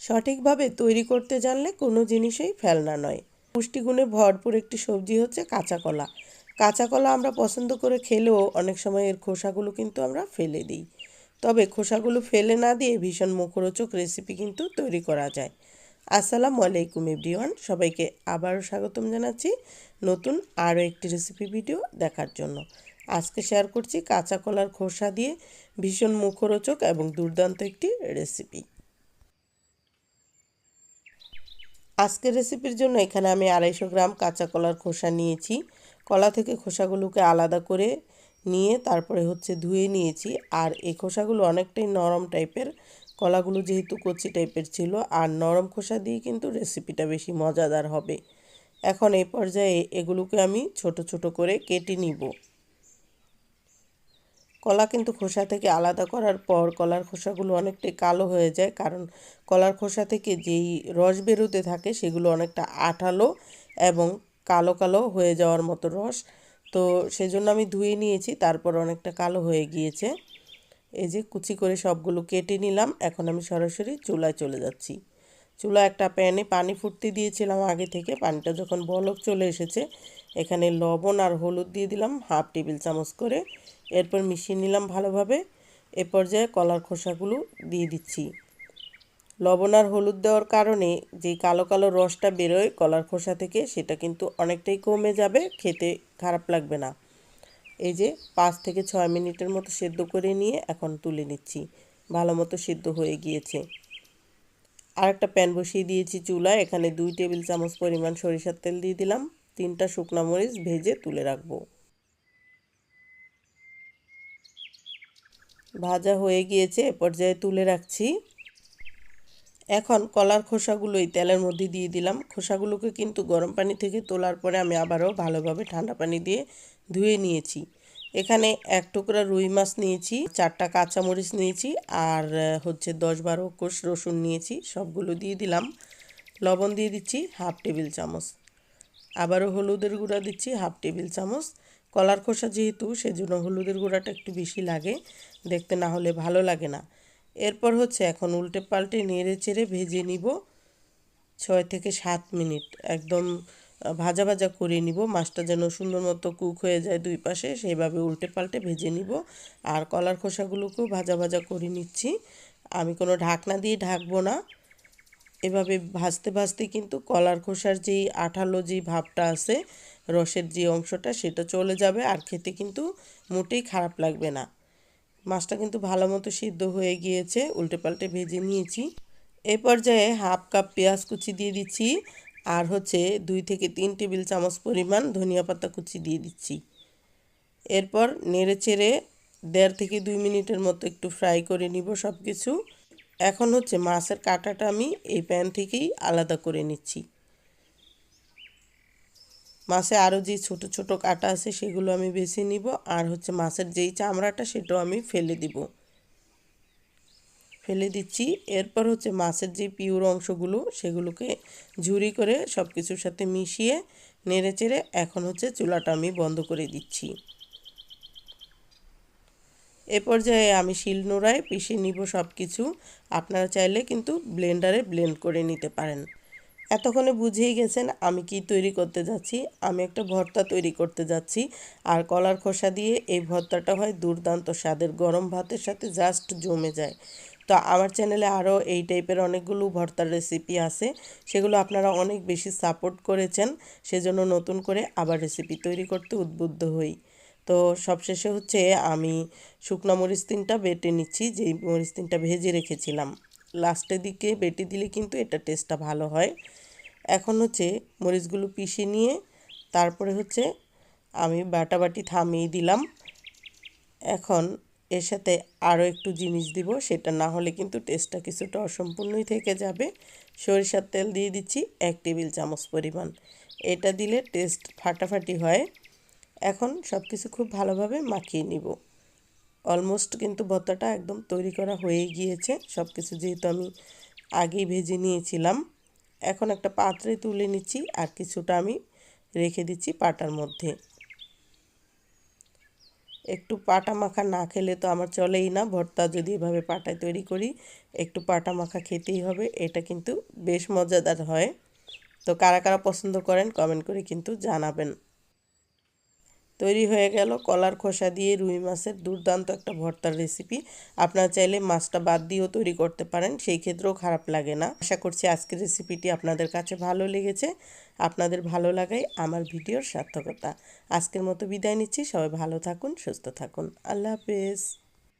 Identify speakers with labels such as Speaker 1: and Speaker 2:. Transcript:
Speaker 1: সঠিকভাবে তৈরি করতে জানলে কোনো জিনিসই ফেলনা নয়। পুষ্টিগুণে ভরপুর একটি সবজি হচ্ছে কাঁচা কলা। কাঁচা কলা আমরা পছন্দ করে খেলেও অনেক সময় এর খোসাগুলো কিন্তু আমরা ফেলে দিই। তবে খোসাগুলো ফেলে না দিয়ে ভীষণ মুখরোচক রেসিপি কিন্তু তৈরি করা যায়। আসসালামু আলাইকুম এভরিওয়ান, সবাইকে আবারও স্বাগতম জানাচ্ছি নতুন আরও একটি রেসিপি ভিডিও দেখার জন্য। আজকে শেয়ার করছি কাঁচা কলার খোসা দিয়ে ভীষণ মুখরোচক এবং দুর্দান্ত একটি রেসিপি। আজকের রেসিপির জন্য এখানে আমি আড়াইশো গ্রাম কাঁচা কলার খোসা নিয়েছি। কলা থেকে খোসাগুলোকে আলাদা করে নিয়ে তারপরে হচ্ছে ধুয়ে নিয়েছি। আর এই খোসাগুলো অনেকটাই নরম টাইপের, কলাগুলো যেহেতু কচি টাইপের ছিল, আর নরম খোসা দিয়ে কিন্তু রেসিপিটা বেশি মজাদার হবে। এখন এই পর্যায়ে এগুলোকে আমি ছোট ছোট করে কেটে নিব। কলা কিন্তু খোসা থেকে আলাদা করার পর কলার খোসাগুলো অনেকটাই কালো হয়ে যায়। কারণ কলার খোসা থেকে যেই রস বেরোতে থাকে সেগুলো অনেকটা আঠালো এবং কালো কালো হয়ে যাওয়ার মতো রস। তো সেজন্য আমি ধুয়ে নিয়েছি, তারপর অনেকটা কালো হয়ে গিয়েছে। এই যে কুচি করে সবগুলো কেটে নিলাম, এখন আমি সরাসরি চুলায় চলে যাচ্ছি। চুলা একটা প্যানে পানি ফুটতে দিয়েছিলাম আগে থেকে, পানিটা যখন বলক চলে এসেছে এখানে লবণ আর হলুদ দিয়ে দিলাম, হাফ টেবিল চামচ করে। এরপর মিশিয়ে নিলাম ভালোভাবে। এ পর্যায়ে কলার খোসাগুলো দিয়ে দিচ্ছি। লবণ আর হলুদ দেওয়ার কারণে যে কালো কালো রসটা বেরোয় কলার খোসা থেকে, সেটা কিন্তু অনেকটাই কমে যাবে, খেতে খারাপ লাগবে না। এই যে পাঁচ থেকে ছয় মিনিটের মতো সেদ্ধ করে নিয়ে এখন তুলে নিচ্ছি। ভালো মতো সেদ্ধ হয়ে গিয়েছে। আর একটা প্যান বসিয়ে দিয়েছি চুলায়। এখানে দুই টেবিল চামচ পরিমাণ সরিষার তেল দিয়ে দিলাম। তিনটা শুকনা মরিচ ভেজে তুলে রাখব। ভাজা হয়ে গিয়েছে, এ পর্যায়ে তুলে রাখছি। এখন কলার খোসাগুলোই তেলের মধ্যে দিয়ে দিলাম। খোসাগুলোকে কিন্তু গরম পানি থেকে তোলার পরে আমি আবারও ভালোভাবে ঠান্ডা পানি দিয়ে ধুয়ে নিয়েছি। এখানে এক টুকরা রুই মাছ নিয়েছি, চারটা কাঁচামরিচ নিয়েছি আর হচ্ছে দশ বারো কোষ রসুন নিয়েছি, সবগুলো দিয়ে দিলাম। লবণ দিয়ে দিচ্ছি হাফ টেবিল চামচ। আবারও হলুদের গুঁড়া দিচ্ছি হাফ টেবিল চামচ। কলার খোসা যেহেতু, সেজন্য হলুদের গুঁড়াটা একটু বেশি লাগে। দেখতে না হলে ভালো লাগে না। এরপর হচ্ছে এখন উল্টে পাল্টে নেড়ে চেড়ে ভেজে নিব। ছয় থেকে সাত মিনিট একদম ভাজা ভাজা করে নিব। মাছটা যেন সুন্দর মতো কুক হয়ে যায় দুই পাশে, সেইভাবে উল্টে পাল্টে ভেজে নিব। আর কলার খোসাগুলোকেও ভাজা ভাজা করে নিচ্ছি। আমি কোনো ঢাকনা দিয়ে ঢাকবো না। এভাবে ভাজতে ভাজতে কিন্তু কলার খোসার যেই আঠালো যেই ভাবটা আছে, রসের যে অংশটা, সেটা চলে যাবে আর খেতে কিন্তু মোটেই খারাপ লাগবে না। মাছটা কিন্তু ভালো মতো সিদ্ধ হয়ে গিয়েছে, উল্টে পাল্টে ভেজে নিয়েছি। এ পর্যায়ে হাফ কাপ পেঁয়াজ কুচি দিয়ে দিচ্ছি আর হচ্ছে দুই থেকে তিন টেবিল চামচ পরিমাণ ধনিয়া পাতা কুচি দিয়ে দিচ্ছি। এরপর নেড়ে চেড়ে দেড় থেকে দুই মিনিটের মতো একটু ফ্রাই করে নিব সব কিছু এখন হচ্ছে মাছের কাঁটাটা আমি এই প্যান থেকেই আলাদা করে নিচ্ছি। মাছে আরও যে ছোট ছোট কাটা আছে সেগুলো আমি বেছে নিব আর হচ্ছে মাছের যেই চামড়াটা সেটাও আমি ফেলে দিব। ফেলে দিচ্ছি, এরপর হচ্ছে মাছের যে পিওর অংশগুলো সেগুলোকে ঝুরি করে সব কিছুর সাথে মিশিয়ে নেড়ে চেড়ে এখন হচ্ছে চুলাটা আমি বন্ধ করে দিচ্ছি। এ পর্যায়ে আমি শিলনোড়ায় পিষে নিব সব কিছু আপনারা চাইলে কিন্তু ব্লেন্ডারে ব্লেন্ড করে নিতে পারেন। এতক্ষণে বুঝেই গেছেন আমি কি তৈরি করতে যাচ্ছি। আমি একটা ভর্তা তৈরি করতে যাচ্ছি। আর কলার খোসা দিয়ে এই ভর্তাটা হয় দুর্দান্ত স্বাদের। গরম ভাতের সাথে জাস্ট জমে যায়। তো আমার চ্যানেলে আরও এই টাইপের অনেকগুলো ভর্তার রেসিপি আছে। সেগুলো আপনারা অনেক বেশি সাপোর্ট করেছেন। সেজন্য নতুন করে আবার রেসিপি তৈরি করতে উদ্বুদ্ধ হই। তো সবশেষে হচ্ছে আমি শুকনো মরিচ তিনটা বেটে নিচ্ছি, যেই মরিচ তিনটা ভেজে রেখেছিলাম। লাস্টের দিকে বেটে দিলে কিন্তু এটা টেস্টটা ভালো হয়। এখন হচ্ছে মরিচগুলো পিষে নিয়ে তারপরে হচ্ছে আমি বাটাবাটি থামিয়ে দিলাম। এখন এর সাথে আরও একটু জিনিস দিব, সেটা না হলে কিন্তু টেস্টটা কিছুটা অসম্পূর্ণই থেকে যাবে। সরিষার তেল দিয়ে দিচ্ছি এক টেবিল চামচ পরিমাণ। এটা দিলে টেস্ট ফাটাফাটি হয়। এখন সব কিছু খুব ভালোভাবে মাখিয়ে নিব। অলমোস্ট কিন্তু ভর্তাটা একদম তৈরি করা হয়ে গিয়েছে। সব কিছু যেহেতু আমি আগেই ভেজে নিয়েছিলাম, এখন একটা পাত্রে তুলে নিচ্ছি আর কিছুটা আমি রেখে দিচ্ছি পাটার মধ্যে। একটু পাটা মাখা না খেলে তো আমার চলেই না। ভর্তা যদি এভাবে পাটায় তৈরি করি, একটু পাটা মাখা খেতেই হবে, এটা কিন্তু বেশ মজাদার হয়। তো কারা কারা পছন্দ করেন কমেন্ট করে কিন্তু জানাবেন। তৈরি হয়ে গেল। কলার খোসা দিয়ে রুই মাছের দুর্দান্ত একটা ভর্তার রেসিপি আপনারা চাইলে মাছটা বাদ দিয়েও তৈরি করতে পারেন, সেই ক্ষেত্রেও খারাপ লাগে না। আশা করছি আজকের রেসিপিটি আপনাদের কাছে ভালো লেগেছে। আপনাদের ভালো লাগাই আমার ভিডিওর সার্থকতা। আজকের মতো বিদায় নিচ্ছি। সবাই ভালো থাকুন, সুস্থ থাকুন। আল্লাহ হাফেজ।